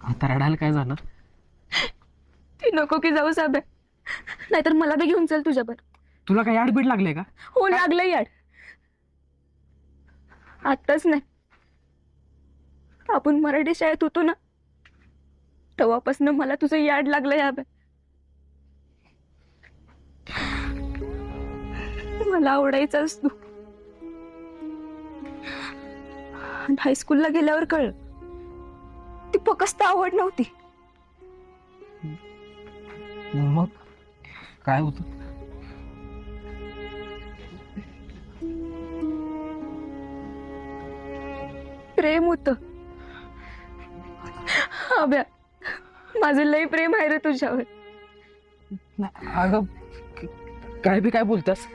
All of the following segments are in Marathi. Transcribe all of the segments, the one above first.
आता रडायला काय झालं? ती नको की जाऊ साब्या नाहीतर मला बी घेऊन चल तुझ्यावर. तुला काय आडबीड लागले का? हो लागलं याड आत्ताच नाही. आपण मराठी शाळेत होतो ना तेव्हापासून मला तुझं याड लागलं या मला आवडायचाच तू हायस्कूलला गेल्यावर कळलं. ती फक्त आवड नव्हती. मग काय होतं? प्रेम होत. अभ्या माझं लय प्रेम आहे रे तुझ्यावर. अगं काय बी काय बोलतास?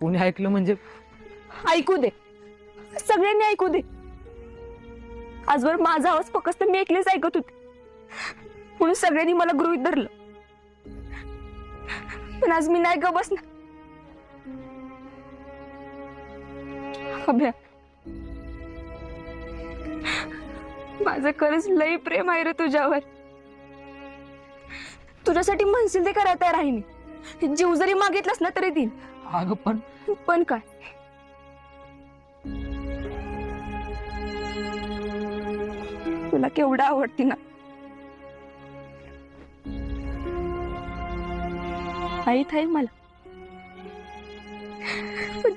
कोणी ऐकलं म्हणजे? ऐकू दे. सगळ्यांनी ऐकू दे. आजवर माझा आवाज फक्त मी एकलीच ऐकत होते. म्हणून सगळ्यांनी मला गृहित धरलं. पण आज मी नाही ग बसणार. अभ्या. माझं खरंच लय प्रेम आहे रे तुझ्यावर. तुझ्यासाठी म्हणशील ते करायला तयार आहे मी. जीव जरी मागितलास ना तरी देईन. अगं पण पण काय? तुला केवढा आवडती ना. माहीत आहे मला.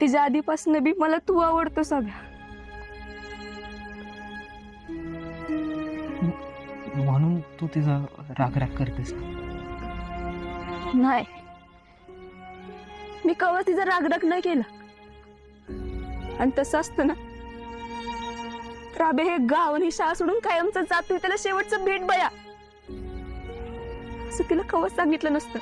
तिच्या आधीपासून बी मला तू आवडतो सगळा म्हणून तू तिचा राग राग करतेस नाही. मी कवा तिचा रागराग नाही केला. आणि तसं असतं ना राबे हे गाव आणि शाळा सोडून कायमचं नाही त्याला शेवटचं भेट बया. असं तिला कवच सांगितलं नसतं.